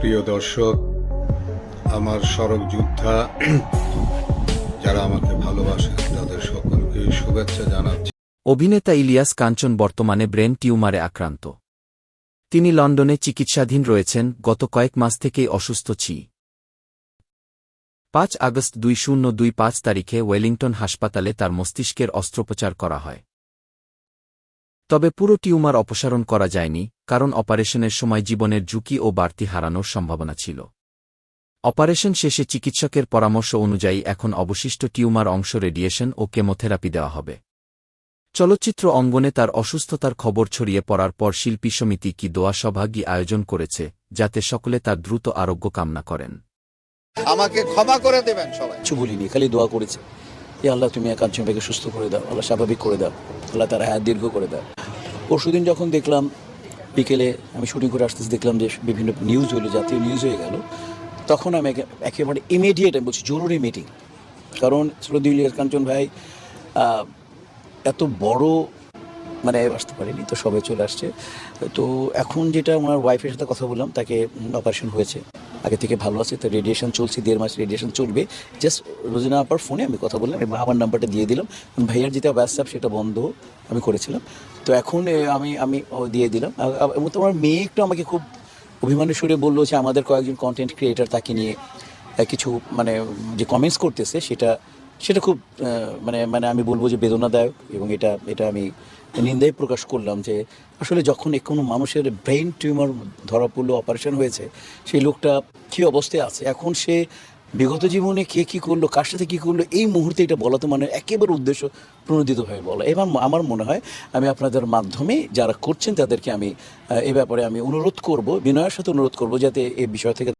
প্রিয় দর্শক, আমার সড়ক যোদ্ধা, যারা আমাকে ভালোবাসেন, তাদের সকলকে শুভেচ্ছা জানাচ্ছি। অভিনেতা ইলিয়াস কাঞ্চন বর্তমানে ব্রেন টিউমারে আক্রান্ত। তিনি লন্ডনে চিকিৎসাধীন রয়েছেন, গত কয়েক মাস থেকেই অসুস্থ ছি। পাঁচ আগস্ট দুই শূন্য দুই পাঁচ তারিখে ওয়েলিংটন হাসপাতালে তার মস্তিষ্কের অস্ত্রোপচার করা হয়। তবে পুরো টিউমার অপসারণ করা যায়নি কারণ অপারেশনের সময় জীবনের ঝুঁকি ও বাড়তি হারানোর সম্ভাবনা ছিল। অপারেশন শেষে চিকিৎসকের পরামর্শ অনুযায়ী এখন অবশিষ্ট টিউমার অংশ রেডিয়েশন ও কেমোথেরাপি দেওয়া হবে। চলচ্চিত্র অঙ্গনে তার অসুস্থতার খবর ছড়িয়ে পড়ার পর শিল্পী সমিতি কি দোয়া সভাগী আয়োজন করেছে যাতে সকলে তার দ্রুত আরোগ্য কামনা করেন। আমাকে ক্ষমা করে দেবেন সবাই। কিছু বলিনি খালি দোয়া করেছে। এ আল্লাহ তুমি কাঞ্চন ভাইকে সুস্থ করে দাও আল্লাহ স্বাভাবিক করে দাও আল্লাহ তার হায়াত দীর্ঘ করে দাও। পরশুদিন যখন দেখলাম, বিকেলে আমি শুটিং করে আসতে দেখলাম যে বিভিন্ন নিউজ হলো, জাতীয় নিউজ হয়ে গেল, তখন আমি একেবারে ইমিডিয়েট আমি বলছি জরুরি মিটিং কারণ শ্রদ্ধীয় কাঞ্চন ভাই এত বড় মানে আসতে পারেনি, তো সবাই চলে আসছে। তো এখন যেটা আমার ওয়াইফের সাথে কথা বললাম, তাকে অপারেশন হয়েছে। আগে থেকে ভালো আছে তো রেডিয়েশন চলছে দেড় মাস রেডিয়েশন চলবে। জাস্ট রোজিনা আপার ফোনে আমি কথা বললাম এবং আমার নাম্বারটা দিয়ে দিলাম। ভাইয়ার যেটা হোয়াটসঅ্যাপ সেটা বন্ধ আমি করেছিলাম। তো এখন আমি আমি দিয়ে দিলাম। এবং তোমার মেয়ে একটু আমাকে খুব অভিমানের সুরে বলল যে আমাদের কয়েকজন কন্টেন্ট ক্রিয়েটার তাকে নিয়ে কিছু মানে যে কমেন্টস করতেছে সেটা সেটা খুব মানে মানে আমি বলব যে বেদনাদায়ক এবং এটা এটা আমি নিন্দায় প্রকাশ করলাম যে আসলে যখন এ কোনো মানুষের ব্রেইন টিউমার ধরা পড়ল, অপারেশন হয়েছে, সেই লোকটা কী অবস্থায় আছে? এখন সে বিগত জীবনে কে কী করল, কার সাথে কী করল, এই মুহূর্তে এটা বলা তো মানে একেবারে উদ্দেশ্য প্রণোদিতভাবে বলা। এবার আমার মনে হয় আমি আপনাদের মাধ্যমে যারা করছেন তাদেরকে আমি এ ব্যাপারে আমি অনুরোধ করব, বিনয়ের সাথে অনুরোধ করব যাতে এই বিষয় থেকে